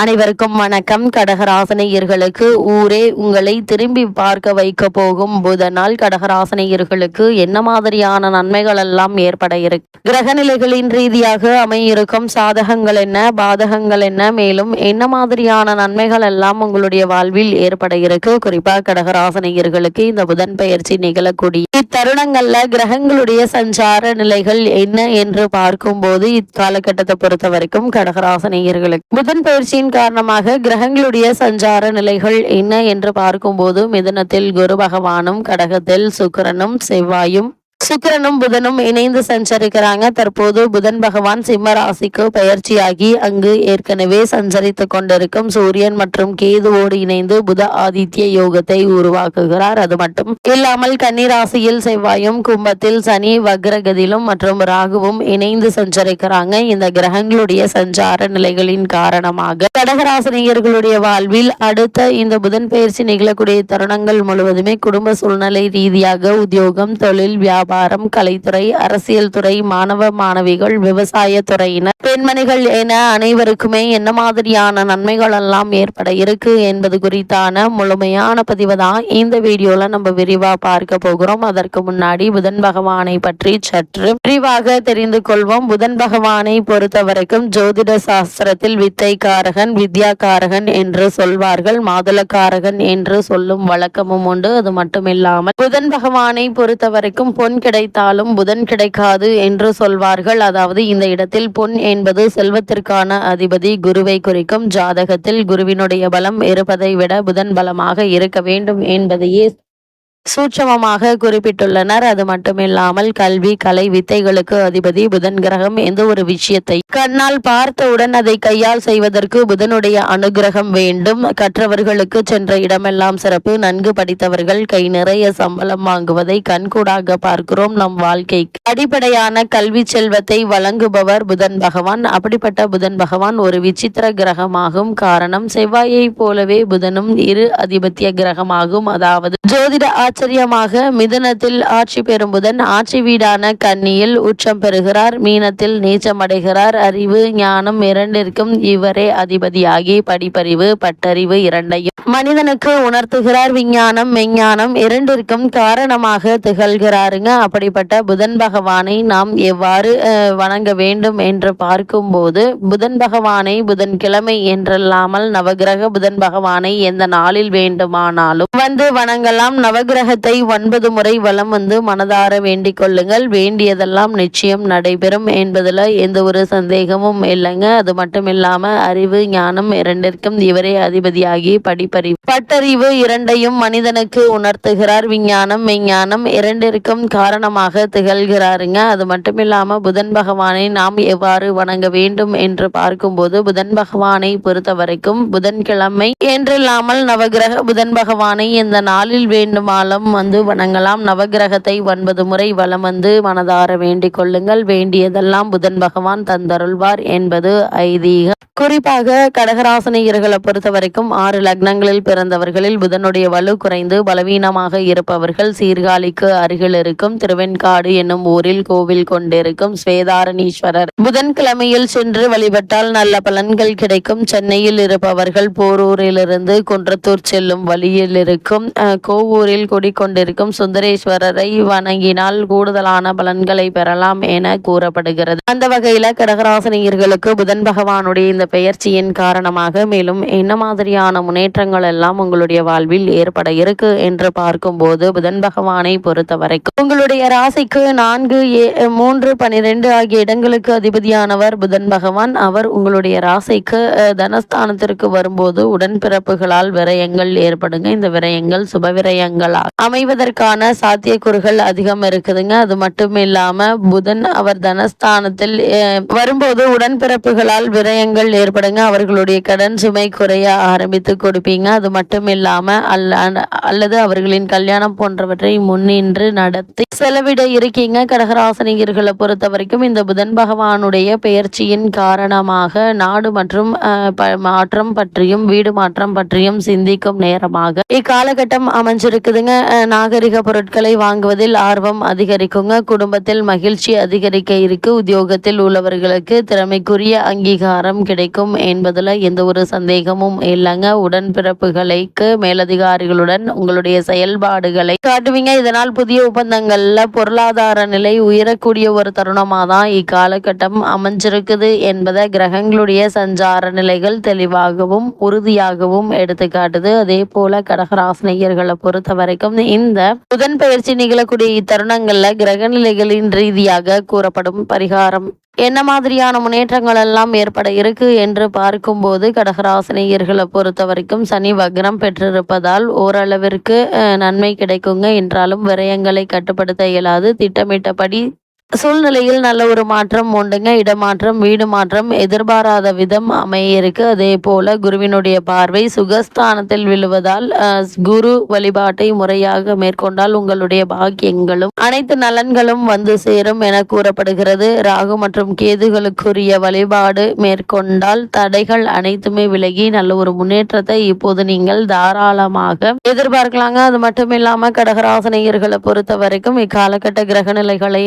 அனைவருக்கும் வணக்கம். கடகராசனையர்களுக்கு ஊரே உங்களை திரும்பி பார்க்க வைக்க போகும் புதனால் கடகராசனையர்களுக்கு என்ன மாதிரியான நன்மைகள் எல்லாம் ஏற்பட இருக்கு? கிரகநிலைகளின் ரீதியாக அமையிருக்கும் சாதகங்கள் என்ன? பாதகங்கள் என்ன? மேலும் என்ன மாதிரியான நன்மைகள் எல்லாம் உங்களுடைய வாழ்வில் ஏற்பட இருக்கு? குறிப்பாக கடகராசனையர்களுக்கு இந்த புதன் பயிற்சி நிகழக்கூடிய இத்தருணங்கள்ல கிரகங்களுடைய சஞ்சார நிலைகள் என்ன என்று பார்க்கும்போது இக்காலகட்டத்தை பொறுத்த வரைக்கும் கடகராசனையர்களுக்கு புதன் பயிற்சியின் காரணமாக கிரகங்களுடைய சஞ்சார நிலைகள் என்ன என்று பார்க்கும்போது மிதுனத்தில் குரு பகவானும் கடகத்தில் சுக்கரனும் செவ்வாயும் சுக்கிரனும் புதனும் இணைந்து சஞ்சரிக்கிறாங்க. தற்போது புதன் பகவான் சிம்ம ராசிக்கு பயிற்சியாகி அங்கு ஏற்கனவே சஞ்சரித்து கொண்டிருக்கும் சூரியன் மற்றும் கேதுவோடு இணைந்து புத ஆதித்ய யோகத்தை உருவாக்குகிறார். அது மட்டும் இல்லாமல் கன்னி ராசியில் செவ்வாயும் கும்பத்தில் சனி வக்ரகதியிலும் மற்றும் ராகுவும் இணைந்து சஞ்சரிக்கிறாங்க. இந்த கிரகங்களுடைய சஞ்சார நிலைகளின் காரணமாக கடகராசினியர்களுடைய வாழ்வில் அடுத்த இந்த புதன் பயிற்சி நிகழக்கூடிய தருணங்கள் முழுவதுமே குடும்ப சூழ்நிலை ரீதியாக உத்தியோகம் தொழில் வியாபாரம் கலைத்துறை அரசியல் துறை மாணவ மாணவிகள் விவசாய துறையினர் பெண்மணிகள் என அனைவருக்குமே என்ன மாதிரியான நன்மைகள் எல்லாம் ஏற்பட இருக்கு என்பது குறித்தான முழுமையான பதிவு தான் இந்த வீடியோல நம்ம விரிவா பார்க்க போகிறோம். அதற்கு முன்னாடி புதன் பகவானை பற்றி சற்று விரிவாக தெரிந்து கொள்வோம். புதன் பகவானை பொறுத்த வரைக்கும் ஜோதிட சாஸ்திரத்தில் வித்தைக்காரகன் வித்யாக்காரகன் என்று சொல்வார்கள். மாதுளக்காரகன் என்று சொல்லும் வழக்கமும் உண்டு. அது மட்டுமில்லாமல் புதன் பகவானை பொறுத்த வரைக்கும் பொன் கிடைத்தாலும் புதன் கிடைக்காது என்று சொல்வார்கள். அதாவது இந்த இடத்தில் பொன் என்பது செல்வத்திற்கான அதிபதி குருவை குறிக்கும் ஜாதகத்தில் குருவினுடைய பலம் இருப்பதை விட புதன் பலமாக இருக்க வேண்டும் என்பதையே சூட்சமமாக குறிப்பிட்டுள்ளனர். அது மட்டுமில்லாமல் கல்வி கலை வித்தைகளுக்கு அதிபதி புதன் கிரகம் எந்த ஒரு விஷயத்தை கண்ணால் பார்த்தவுடன் அதை கையால் செய்வதற்கு புதனுடைய அனுகிரகம் வேண்டும். கற்றவர்களுக்கு சென்ற இடமெல்லாம் சிறப்பு. நன்கு படித்தவர்கள் கை நிறைய சம்பளம் வாங்குவதை கண்கூடாக பார்க்கிறோம் நம் வாழ்க்கைக்கு. அடிப்படையான கல்வி செல்வத்தை வழங்குபவர் புதன் பகவான். அப்படிப்பட்ட புதன் பகவான் ஒரு விசித்திர கிரகமாகும். காரணம் செவ்வாயை போலவே புதனும் இரு அதிபத்திய கிரகமாகும். அதாவது ஜோதிட ஆச்சரியமாக மிதுனத்தில் ஆட்சி பெறும் புதன் ஆட்சி வீடான கன்னியில் உச்சம் பெறுகிறார். மீனத்தில் நீச்சமடைகிறார். அறிவு ஞானம் இரண்டிற்கும் இவரே அதிபதியாகி படிப்பறிவு பட்டறிவு இரண்டையும் மனிதனுக்கு உணர்த்துகிறார். விஞ்ஞானம் மெஞ்ஞானம் இரண்டிற்கும் காரணமாக திகழ்கிறாருங்க. அப்படிப்பட்ட புதன் பகவானை நாம் எவ்வாறு அஹ், வணங்க வேண்டும் என்று பார்க்கும்போது புதன் பகவானை புதன் கிழமை என்றல்லாமல் நவகிரக புதன் பகவானை எந்த நாளில் வேண்டுமானாலும் வந்து வணங்கலாம். நவகிரக நவகிரகத்தை ஒன்பது முறை வலம் வந்து மனதார வேண்டிக் கொள்ளுங்கள். வேண்டியதெல்லாம் நிச்சயம் நடைபெறும் என்பதில் எந்த ஒரு சந்தேகமும் இல்லைங்க. அது மட்டும் இல்லாம அறிவு ஞானம் இரண்டிற்கும் இவரே அதிபதியாகி படிப்பறிவு பட்டறிவு இரண்டையும் மனிதனுக்கு உணர்த்துகிறார். விஞ்ஞானம் மெஞ்ஞானம் இரண்டிற்கும் காரணமாக திகழ்கிறாருங்க. அது மட்டும் இல்லாம புதன் பகவானை நாம் எவ்வாறு வணங்க வேண்டும் என்று பார்க்கும்போது புதன் பகவானை பொறுத்த வரைக்கும் புதன்கிழமை என்றில்லாமல் நவகிரக புதன் பகவானை இந்த நாளில் வேண்டுமாலும் வந்து வணங்கலாம். நவகிரகத்தை ஒன்பது முறை வலம் வந்து மனதார வேண்டிக் கொள்ளுங்கள். வேண்டியதெல்லாம் புதன் பகவான் தந்தருள்வார் என்பது ஐதீகம். குறிப்பாக கடகராசனியர்களை பொறுத்த வரைக்கும் ஆறு லக்னங்களில் பிறந்தவர்களில் புதனுடைய வலு குறைந்து பலவீனமாக இருப்பவர்கள் சீர்காழிக்கு அருகில் இருக்கும். திருவெண்காடு என்னும் ஊரில் கோவில் கொண்டிருக்கும் ஸ்வேதாரணீஸ்வரர். புதன்கிழமையில் சென்று வழிபட்டால் நல்ல பலன்கள் கிடைக்கும். சென்னையில் இருப்பவர்கள் போரூரிலிருந்து குன்றத்தூர் செல்லும் வழியில் இருக்கும். கோவூரில் ஓடிக்கொண்டிருக்கும் சுந்தரேஸ்வரரை வணங்கினால் கூடுதலான பலன்களை பெறலாம் என கூறப்படுகிறது. அந்த வகையில கடகராசனியர்களுக்கு புதன் பகவானுடைய இந்த பெயர்ச்சியின் காரணமாக மேலும் என்ன மாதிரியான முன்னேற்றங்கள் எல்லாம் உங்களுடைய வாழ்வில் ஏற்பட இருக்கு என்று பார்க்கும்போது புதன் பகவானை பொறுத்த வரைக்கும் உங்களுடைய ராசிக்கு நான்கு ஏ- மூன்று பனிரெண்டு ஆகிய இடங்களுக்கு அதிபதியானவர் புதன் பகவான். அவர் உங்களுடைய ராசிக்கு தனஸ்தானத்திற்கு வரும்போது உடன்பிறப்புகளால் விரயங்கள் ஏற்படுங்க. இந்த விரயங்கள் சுப விரயங்களாக அமைவதற்கான சாத்தியக்கூறுகள் அதிகம் இருக்குதுங்க. அது மட்டும் இல்லாம புதன் அவர் தனஸ்தானத்தில் வரும்போது உடன்பிறப்புகளால் விரயங்கள் ஏற்படுங்க. அவர்களுடைய கடன் சுமை குறைய ஆரம்பித்து கொடுப்பீங்க. அது மட்டும் இல்லாம அல்லது அவர்களின் கல்யாணம் போன்றவற்றை முன்னின்று நடத்தி செலவிட இருக்கீங்க. கடகராசனிகர்களை பொறுத்த வரைக்கும் இந்த புதன் பகவானுடைய பெயர்ச்சியின் காரணமாக நாடு மற்றும் ப- மாற்றம் பற்றியும் வீடு மாற்றம் பற்றியும் சிந்திக்கும் நேரமாக இக்காலகட்டம் அமைஞ்சிருக்குதுங்க. நாகரிக பொருட்களை வாங்குவதில் ஆர்வம் அதிகரிக்குங்க. குடும்பத்தில் மகிழ்ச்சி அதிகரிக்க இருக்கு. உத்தியோகத்தில் உள்ளவர்களுக்கு திறமைக்குரிய அங்கீகாரம் கிடைக்கும் என்பதில் எந்த ஒரு சந்தேகமும் இல்லைங்க. உடன்பிறப்புகளுக்கு மேலதிகாரிகளுடன் உங்களுடைய செயல்பாடுகளை காட்டுவீங்க. இதனால் புதிய ஒப்பந்தங்கள்ல பொருளாதார நிலை உயரக்கூடிய ஒரு தருணமாக தான் இக்காலகட்டம் அமைஞ்சிருக்குது என்பதை கிரகங்களுடைய சஞ்சார நிலைகள் தெளிவாகவும் உறுதியாகவும் எடுத்துக்காட்டுது. அதே போல கடகராசினியர்களை பொறுத்த வரைக்கும் இந்த புதன் பயிற்சி நிகழக்கூடிய இத்தருணங்கள்ல கிரக நிலைகளின் ரீதியாக கூறப்படும் பரிகாரம். என்ன மாதிரியான முன்னேற்றங்கள் எல்லாம் ஏற்பட இருக்கு என்று பார்க்கும்போது கடகராசினியர்களை பொறுத்த வரைக்கும் சனி வக்ரம் பெற்றிருப்பதால் ஓரளவிற்கு நன்மை கிடைக்குங்க. என்றாலும் விரயங்களை கட்டுப்படுத்த இயலாது. திட்டமிட்டபடி சூழ்நிலையில் நல்ல ஒரு மாற்றம் உண்டுங்க. இடமாற்றம் வீடு மாற்றம் எதிர்பாராத விதம் அமைய இருக்கு அதே போல குருவினுடைய பார்வை சுகஸ்தானத்தில் விழுவதால் குரு வழிபாட்டை முறையாக மேற்கொண்டால் உங்களுடைய பாக்கியங்களும் அனைத்து நலன்களும் வந்து சேரும் என கூறப்படுகிறது. ராகு மற்றும் கேதுகளுக்குரிய வழிபாடு மேற்கொண்டால் தடைகள் அனைத்துமே விலகி நல்ல ஒரு முன்னேற்றத்தை இப்போது நீங்கள் தாராளமாக எதிர்பார்க்கலாங்க. அது மட்டும் இல்லாம கடகராசனையர்களை பொறுத்த வரைக்கும் இக்காலகட்ட கிரக நிலைகளை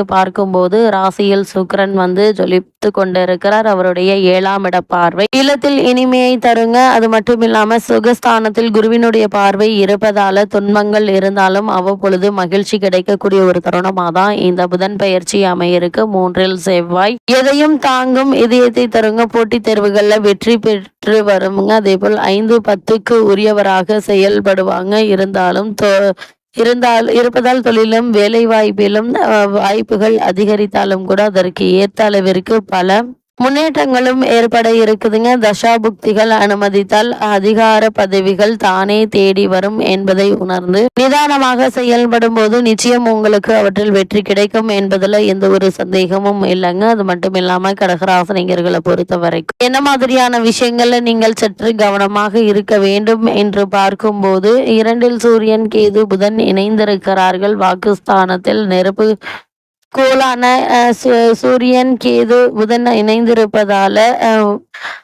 ஆராய்ந்து பார்க்கும்போது ராசியில் சுக்கிரன் வந்து ஜொலித்து கொண்டிருக்கிறார். அவருடைய ஏழாம் இட பார்வை இல்லத்தில் இனிமையை தருங்க. அது மட்டும் இல்லாம சுகஸ்தானத்தில் குருவினுடைய பார்வை இருப்பதால துன்பங்கள் இருந்தாலும் அவ்வப்பொழுது மகிழ்ச்சி கிடைக்கக்கூடிய ஒரு தருணமா தான் இந்த புதன் பயிற்சி அமையிருக்கு. மூன்றில் செவ்வாய் எதையும் தாங்கும் இதயத்தை தருங்க. போட்டித் தேர்வுகள்ல வெற்றி பெற்று வருங்க அதே போல் ஐந்து பத்துக்கு உரியவராக செயல்படுவாங்க. இருந்தாலும் இருந்தால் இருப்பதால் தொழிலும் வேலை வாய்ப்பிலும் வாய்ப்புகள் அதிகரித்தாலும் கூட அதற்கு ஏற்ற அளவிற்கு பல முன்னேற்றங்களும் ஏற்பட இருக்குதுங்க. தசாபுக்திகள் அனுமதித்தால் அதிகார பதவிகள் தானே தேடி வரும் என்பதை உணர்ந்து நிதானமாக செயல்படும் போது நிச்சயம் உங்களுக்கு அவற்றில் வெற்றி கிடைக்கும் என்பதுல எந்த ஒரு சந்தேகமும் இல்லைங்க. அது மட்டும் இல்லாம கடகராசனிகர்களை பொறுத்த வரைக்கும். என்ன மாதிரியான விஷயங்கள்ல நீங்கள் சற்று கவனமாக இருக்க வேண்டும் என்று பார்க்கும்போது இரண்டில் சூரியன் கேது புதன் இணைந்திருக்கிறார்கள். வாக்குஸ்தானத்தில் நெருப்பு கோளான சூரியன் கேது புதன் இணைந்திருப்பதால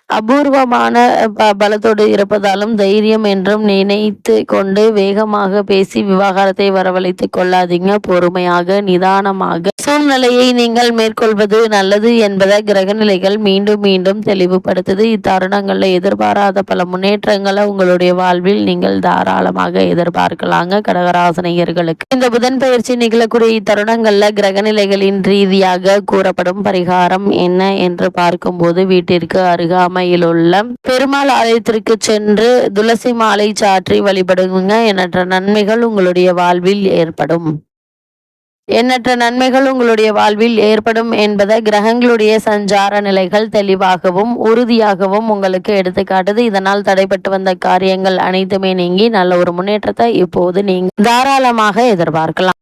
அபூர்வமான ப- பலத்தோடு இருப்பதாலும் தைரியம் என்றும் நினைத்து கொண்டு வேகமாக பேசி விவாகரத்தை வரவழைத்துக் கொள்ளாதீங்க. பொறுமையாக நிதானமாக. சூழ்நிலையை நீங்கள் மேற்கொள்வது நல்லது என்பதை கிரகநிலைகள் மீண்டும் மீண்டும் தெளிவுபடுத்துது. இத்தருணங்களில் எதிர்பாராத பல முன்னேற்றங்களை உங்களுடைய வாழ்வில் நீங்கள் தாராளமாக எதிர்பார்க்கலாங்க கடகராசனையர்களுக்கு. இந்த புதன் பயிற்சி நிகழக்கூடிய இத்தருணங்களில் கிரகநிலைகளின் ரீதியாக கூறப்படும் பரிகாரம் என்ன என்று பார்க்கும்போது வீட்டிற்கு அம்மையில் உள்ள பெருமாள் ஆலயத்திற்கு சென்று துளசி மாலை சாற்றி வழிபடுங்க. எண்ணற்ற நன்மைகள் உங்களுடைய வாழ்வில் ஏற்படும். எண்ணற்ற நன்மைகள் உங்களுடைய வாழ்வில் ஏற்படும் என்பதை கிரகங்களுடைய சஞ்சார நிலைகள் தெளிவாகவும் உறுதியாகவும் உங்களுக்கு எடுத்துக்காட்டுது இதனால் தடைப்பட்டு வந்த காரியங்கள் அனைத்துமே நீங்கி நல்ல ஒரு முன்னேற்றத்தை இப்போது நீங்க தாராளமாக எதிர்பார்க்கலாம்.